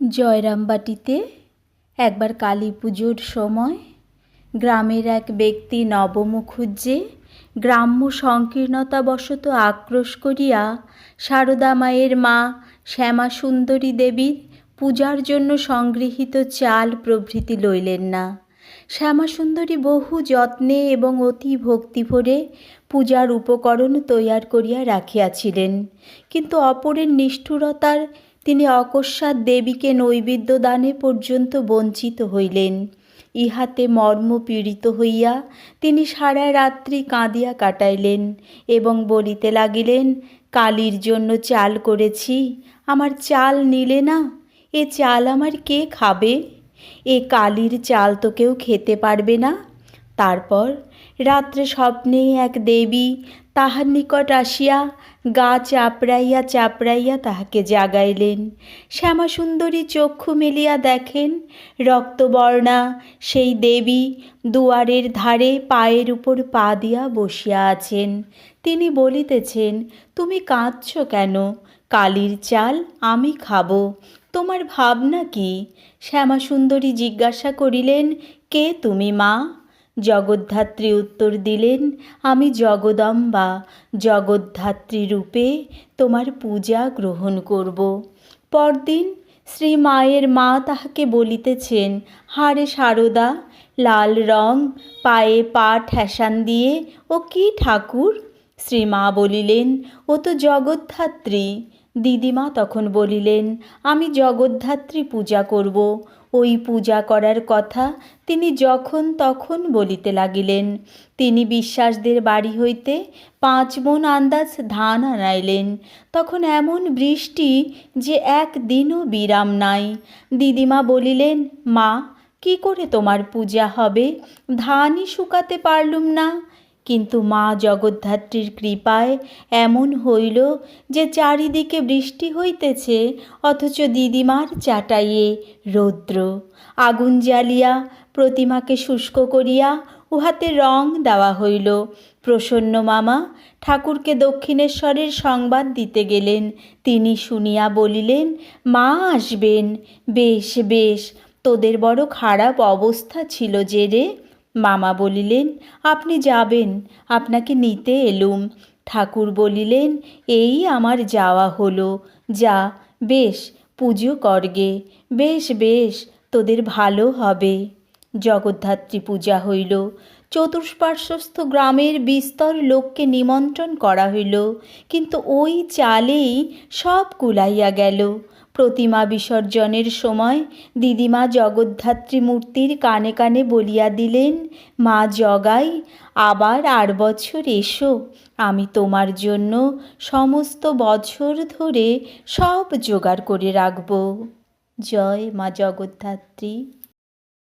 জয়রামবাটিতে একবার কালী পুজোর সময় গ্রামের এক ব্যক্তি নব মুখুজ্জে গ্রাম্য সংকীর্ণতাবশত আক্রোশ করিয়া সারদা মায়ের মা শ্যামাসুন্দরী দেবীর পূজার জন্য সংগৃহীত চাল প্রভৃতি লইলেন না। শ্যামাসুন্দরী বহু যত্নে এবং অতি ভক্তি ভরে পূজার উপকরণ তৈয়ার করিয়া রাখিয়াছিলেন, কিন্তু অপরের নিষ্ঠুরতার তিনি অকস্মাৎ দেবীকে নৈবেদ্য দানে পর্যন্ত বঞ্চিত হইলেন। ইহাতে মর্ম পীড়িত হইয়া তিনি সারা রাত্রি কাঁদিয়া কাটাইলেন এবং বলিতে লাগিলেন, কালীর জন্য চাল করেছি, আমার চাল নিলে না? এ চাল আমার কে খাবে? এ কালির চাল তো কেউ খেতে পারবে না। তারপর রাত্রে স্বপ্নে এক দেবী তাহার নিকট আসিয়া গা চাপড়াইয়া চাপড়াইয়া তাহাকে জাগাইলেন। শ্যামাসুন্দরী চক্ষু মেলিয়া দেখেন রক্তবর্ণা সেই দেবী দুয়ারের ধারে পায়ের উপর পা দিয়া বসিয়া আছেন। তিনি বলিতেছেন, তুমি কাঁদছ কেন? কালির চাল আমি খাব। তোমার ভাবনা কি? শ্যামাসুন্দরী জিজ্ঞাসা করিলেন, কে তুমি মা? জগদ্ধাত্রী উত্তর দিলেন, আমি জগদম্বা, জগদ্ধাত্রী রূপে তোমার পূজা গ্রহণ করব। পরদিন শ্রী মায়ের মা তাহাকে বলিতেছেন হারে সারদা, লাল রং, পায়ে পা ঠেসান দিয়ে, ও কি ঠাকুর? শ্রীমা বলিলেন, ও তো জগদ্ধাত্রী দিদিমা তখন বলিলেন, আমি জগদ্ধাত্রী পূজা করব। ওই পূজা করার কথা তিনি যখন তখন বলিতে লাগিলেন। তিনি বিশ্বাসদের বাড়ি হইতে পাঁচ মন আন্দাজ ধান আনাইলেন। তখন এমন বৃষ্টি যে একদিনও বিরাম নাই। দিদিমা বলিলেন, মা, কি করে তোমার পূজা হবে? ধানই শুকাতে পারলুম না। কিন্তু মা জগদ্ধাত্রীর কৃপায় এমন হইল যে চারিদিকে বৃষ্টি হইতেছে, অথচ দিদিমার চাটাইয়ে রৌদ্র। আগুন জ্বালিয়া প্রতিমাকে শুষ্ক করিয়া উহাতে রং দেওয়া হইল। প্রসন্ন মামা ঠাকুরকে দক্ষিণেশ্বরের সংবাদ দিতে গেলেন। তিনি শুনিয়া বলিলেন, মা আসবেন। বেশ বেশ। তোদের বড় খারাপ অবস্থা ছিল যে রে। মামা বলিলেন, আপনি যাবেন, আপনাকে নিতে এলুম। ঠাকুর বলিলেন, এই আমার যাওয়া হলো। যা, বেশ, পুজো করগে। বেশ বেশ, তোদের ভালো হবে। জগদ্ধাত্রী পূজা হইল। চতুষ্পার্শ্বস্থ গ্রামের বিস্তর লোককে নিমন্ত্রণ করা হইল। কিন্তু ওই চালেই সব কুলাইয়া গেল। প্রতিমা বিসর্জনের সময় দিদিমা জগদ্ধাত্রী মূর্তির কানে কানে বলিয়া দিলেন, মা জগাই, আবার আর বছর এসো, আমি তোমার জন্য সমস্ত বছর ধরে সব জোগাড় করে রাখব। জয় মা জগদ্ধাত্রী।